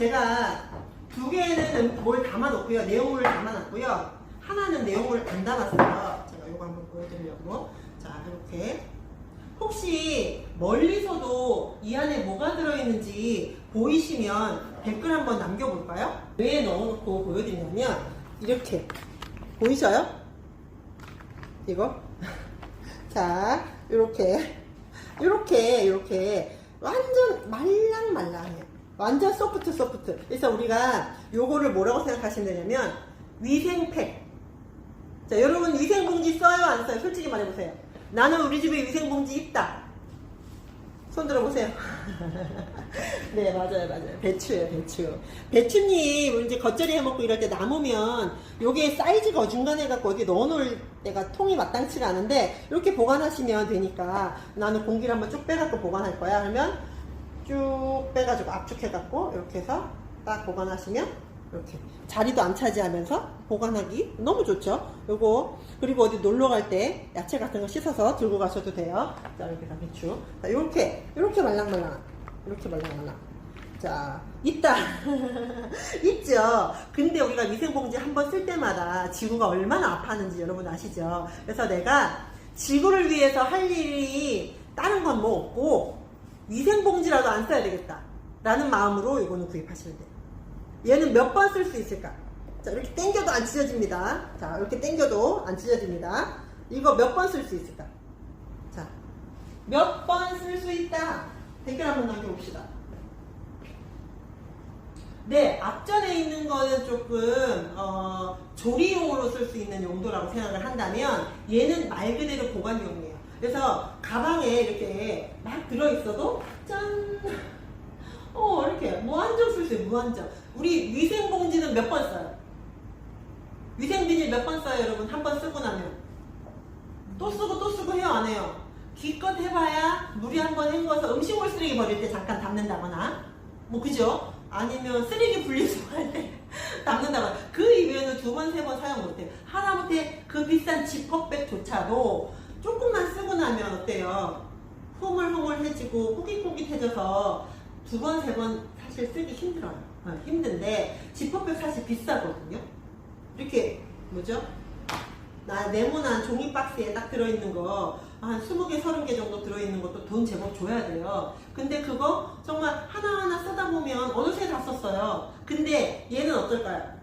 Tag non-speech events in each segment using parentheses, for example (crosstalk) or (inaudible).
제가 두 개는 뭘 담아놓고요. 내용물을 담아놨고요. 하나는 내용물을 안 담았어요. 제가 이거 한번 보여드리려고. 자, 이렇게. 혹시 멀리서도 이 안에 뭐가 들어있는지 보이시면 댓글 한번 남겨볼까요? 왜 넣어놓고 보여드리냐면 이렇게 보이셔요? 이거? (laughs) 자, 이렇게 이렇게 이렇게 완전 말랑말랑해요. 완전 소프트 소프트. 그래서 우리가 요거를 뭐라고 생각하시면 되냐면 위생팩. 자, 여러분 위생봉지 써요 안 써요? 솔직히 말해보세요. 나는 우리 집에 위생봉지 있다. 손 들어보세요. (laughs) 네, 맞아요, 맞아요. 배추예요, 배추. 배추잎 이제 겉절이 해먹고 이럴 때 남으면 요게 사이즈가 중간에 갖고 어디 넣어놓을 때가 통이 마땅치가 않은데 이렇게 보관하시면 되니까 나는 공기를 한번 쭉 빼갖고 보관할 거야. 그러면 쭉 빼가지고 압축해갖고 이렇게 해서 딱 보관하시면 이렇게 자리도 안 차지하면서 보관하기 너무 좋죠. 요거 그리고 어디 놀러 갈 때 야채 같은 거 씻어서 들고 가셔도 돼요. 자 이렇게 다 배추. 자 이렇게 이렇게 말랑말랑 이렇게 말랑말랑. 자 있다 (laughs) 있죠. 근데 우리가 위생봉지 한 번 쓸 때마다 지구가 얼마나 아파하는지 여러분 아시죠? 그래서 내가 지구를 위해서 할 일이 다른 건 뭐 없고 위생봉지라도 안 써야 되겠다. 라는 마음으로 이거는 구입하시면 돼요. 얘는 몇 번 쓸 수 있을까? 자, 이렇게 당겨도 안 찢어집니다. 자, 이렇게 당겨도 안 찢어집니다. 이거 몇 번 쓸 수 있을까? 자, 몇 번 쓸 수 있다. 댓글 한번 남겨봅시다. 네, 앞전에 있는 거는 조금 어, 조리용으로 쓸 수 있는 용도라고 생각을 한다면 얘는 말 그대로 보관용이에요. 그래서 가방에 이렇게 막 들어있어도 짠! 어, 이렇게 무한정 쓸 수 있어요, 무한정. 우리 위생봉지는 몇 번 써요? 위생비닐 몇 번 써요, 여러분? 한 번 쓰고 나면. 또 쓰고 또 쓰고 해요, 안 해요? 기껏 해봐야 물에 한번 헹궈서 음식물 쓰레기 버릴 때 잠깐 담는다거나, 뭐, 그죠? 아니면 쓰레기 분리수거 할 때 (laughs) 담는다거나, 그 이외에는 두 번, 세 번 사용 못해요. 하다못해 그 비싼 지퍼백조차도 조금만 쓰고 나면 어때요? 흐물흐물해지고 꾸깃꾸깃해져서 두 번, 세 번 사실 쓰기 힘들어요. 어, 힘든데, 지퍼백 사실 비싸거든요? 이렇게, 뭐죠? 나 네모난 종이 박스에 딱 들어있는 거, 한 20개, 30개 정도 들어있는 것도 돈 제법 줘야 돼요. 근데 그거 정말 하나하나 쓰다 보면 어느새 다 썼어요. 근데 얘는 어떨까요?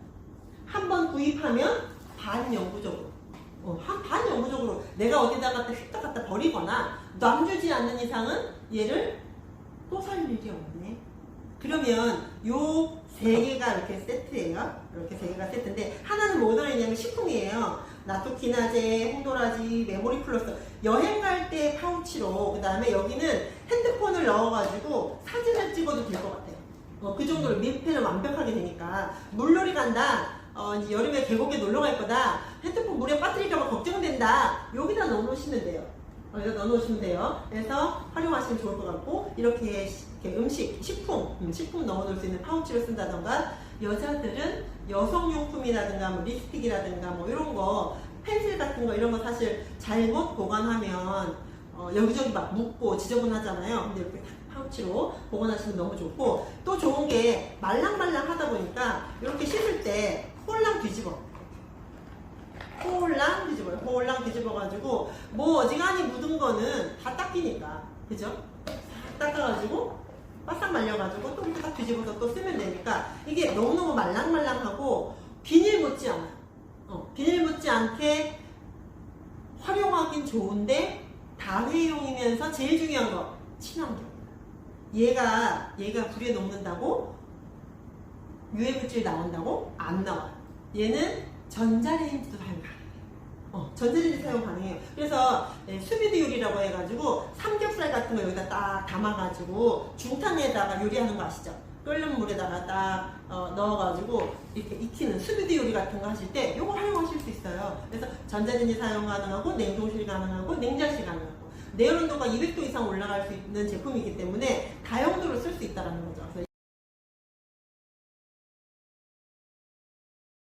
한 번 구입하면 반영구적으로. 어, 한 반영구적으로 내가 어디다 갖다 휙다 갖다 버리거나 남주지 않는 이상은 얘를 또 살 일이 없네. 그러면 요 세 개가 이렇게 세트예요. 이렇게 세 개가 세트인데 하나는 뭐 들어있냐면 식품이에요. 나토키나제, 홍도라지, 메모리 플러스 여행 갈 때 파우치로 그 다음에 여기는 핸드폰을 넣어가지고 사진을 찍어도 될 것 같아요. 어, 그 정도로 밀폐는 완벽하게 되니까 물놀이 간다. 어, 여름에 계곡에 놀러 갈 거다. 핸드폰 물에 빠뜨릴까봐 걱정된다. 여기다 넣어놓으시면 돼요. 어, 여기다 넣어놓으시면 돼요. 그래서 활용하시면 좋을 것 같고 이렇게, 시- 이렇게 음식, 식품, 음, 식품 넣어놓을 수 있는 파우치를 쓴다던가 여자들은 여성용품이라든가 뭐 립스틱이라든가 뭐 이런 거 펜슬 같은 거 이런 거 사실 잘못 보관하면 어, 여기저기 막 묻고 지저분하잖아요. 근데 이렇게 탁 파우치로 보관하시면 너무 좋고 또 좋은 게 말랑말랑 하다 보니까 이렇게 씻을 때 홀랑 뒤집어. 홀랑 뒤집어요. 홀랑 뒤집어 가지고 뭐 어지간히 묻은 거는 다 닦이니까 그죠? 싹 닦아가지고 바싹 말려가지고 또 이렇게 딱 뒤집어서 또 쓰면 되니까 이게 너무너무 말랑말랑하고 비닐 묻지 않아요. 어, 비닐 묻지 않게 활용하긴 좋은데 다회용이면서 제일 중요한 거 친환경. 얘가 얘가 불에 녹는다고 유해 물질이 나온다고 안 나와. 얘는 전자레인지도 사용 가능해요. 어, 전자레인지 사용 가능해요. 그래서 네, 수비드 요리라고 해가지고 삼겹살 같은 거 여기다 딱 담아가지고 중탕에다가 요리하는 거 아시죠? 끓는 물에다가 딱 어, 넣어가지고 이렇게 익히는 수비드 요리 같은 거 하실 때 이거 활용하실 수 있어요. 그래서 전자레인지 사용 가능하고 냉동실 가능하고 냉장실 가능하고 내열 온도가 200도 이상 올라갈 수 있는 제품이기 때문에 다용도로 쓸 수 있다는 거죠.